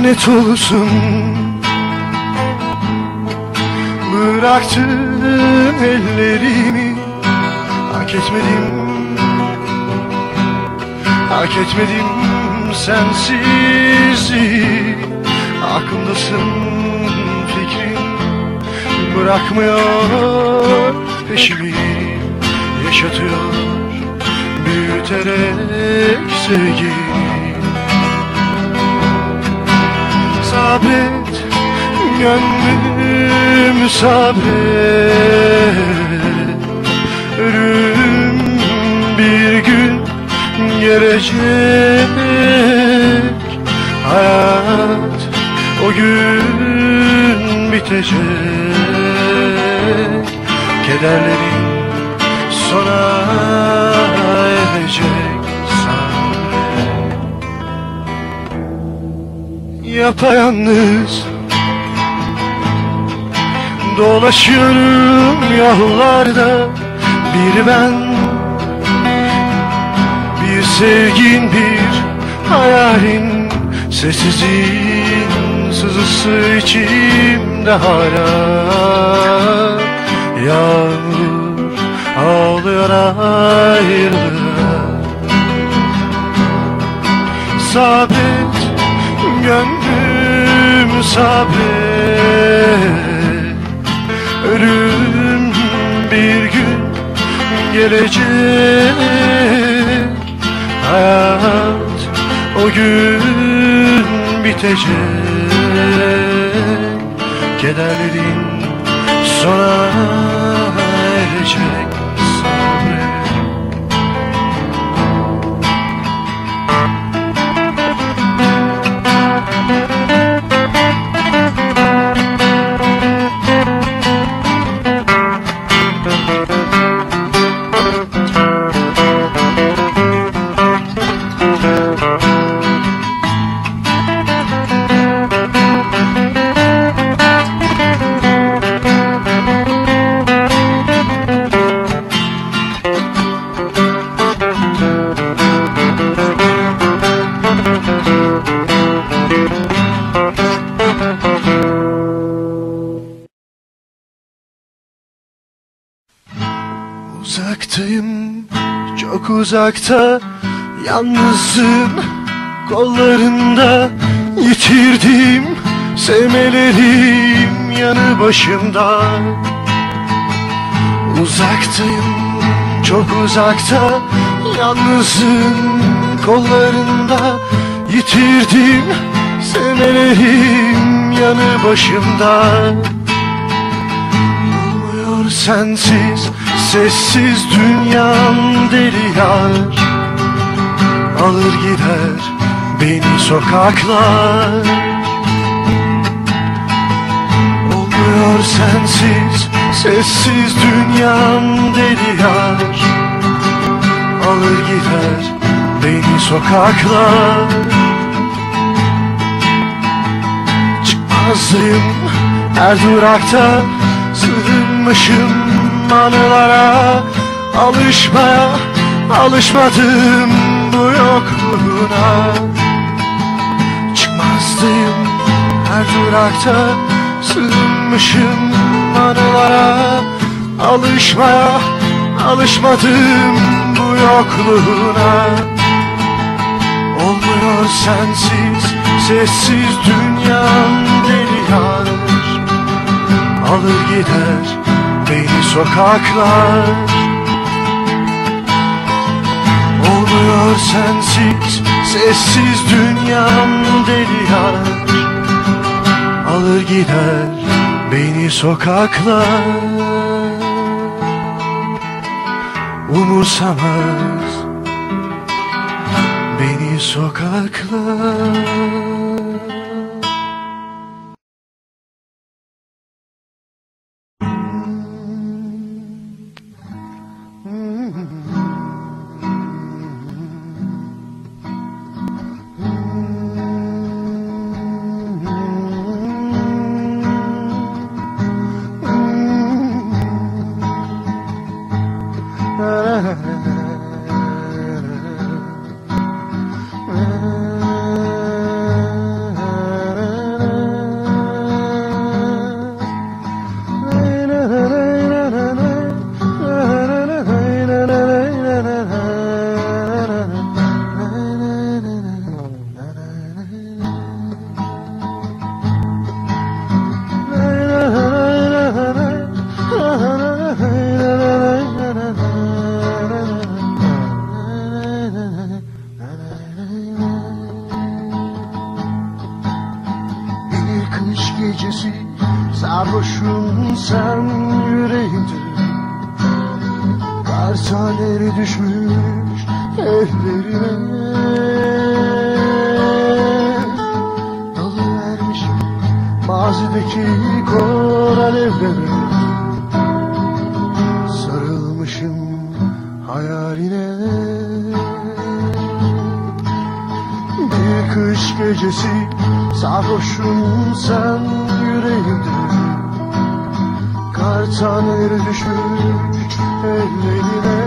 lanet olsun. Bıraktın ellerimi. Hak etmedim. Hak etmedim sensizliği. Aklımdasın fikrin Bırakmıyor peşimi. Yaşatıyor büyüterek sevgi Sabret gönlüm sabret. Ölüm bir gün gelecek. Hayat o gün bitecek. Kederlerin sona Yapayalnız Dolaşıyorum yollarda Bir ben Bir sevgin bir hayalin Sessizliğin sızısı içimde hala. Yağmur ağlıyor ayrılığa. Sabret gönlüm sabret. Ölüm bir gün gelecek. Hayat o gün bitecek. Kederlerin sona erecek Uzaktayım çok uzakta. Yalnızım kollarında Yitirdim sevmelerim yanı başımda. Uzaktayım çok uzakta. Yalnızım kollarında Yitirdim sevmelerim yanı başımda sensiz Sessiz dünyam deli yar Alır gider beni sokaklar. Olmuyor sensiz Sessiz dünyam deli yar Alır gider beni sokaklar. Çıkmazdım her durakta Sığınmışım anılara Alışmaya alışmadım bu yokluğuna. Çıkmazdım her durakta Sığınmışım anılara. Alışmaya alışmadım bu yokluğuna. Olmuyor sensiz sessiz dünyam deli yar Alır gider beni sokaklar. Olmuyor sensiz sessiz dünyam deli Alır gider beni sokaklar. Umursamaz beni sokaklar Sarhoşum sen yüreğimde. Kar taneleri düşmüş ellerime. Dalı vermişim mazideki kor alevlere Sarılmışım hayaline. Bir kış gecesi sarhoşum sen yüreğimde Kar taneleri düşmüş ellerine.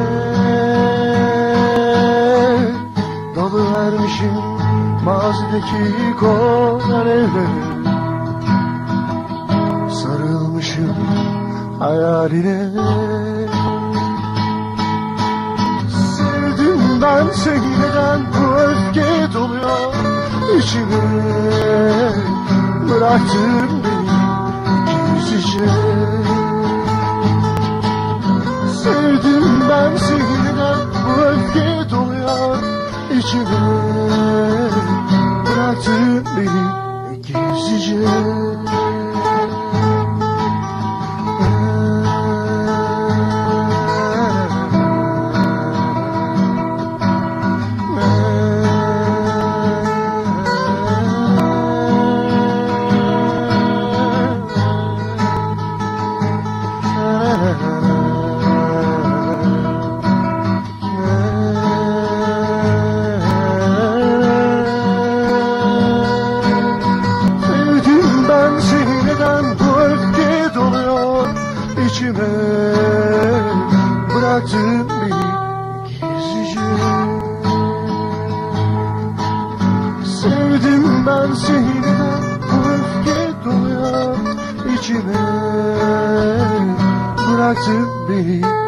Dalı vermişim mazideki kor alevlere Sarılmışım hayaline. Sevdim ben seni neden bu öfke doluyor içime? Bıraktın beni gizlice Sevdim ben seni bu öfke doluyor içime. Bıraktın beni gizlice Neden bu öfke doluyor içime. Bıraktın beni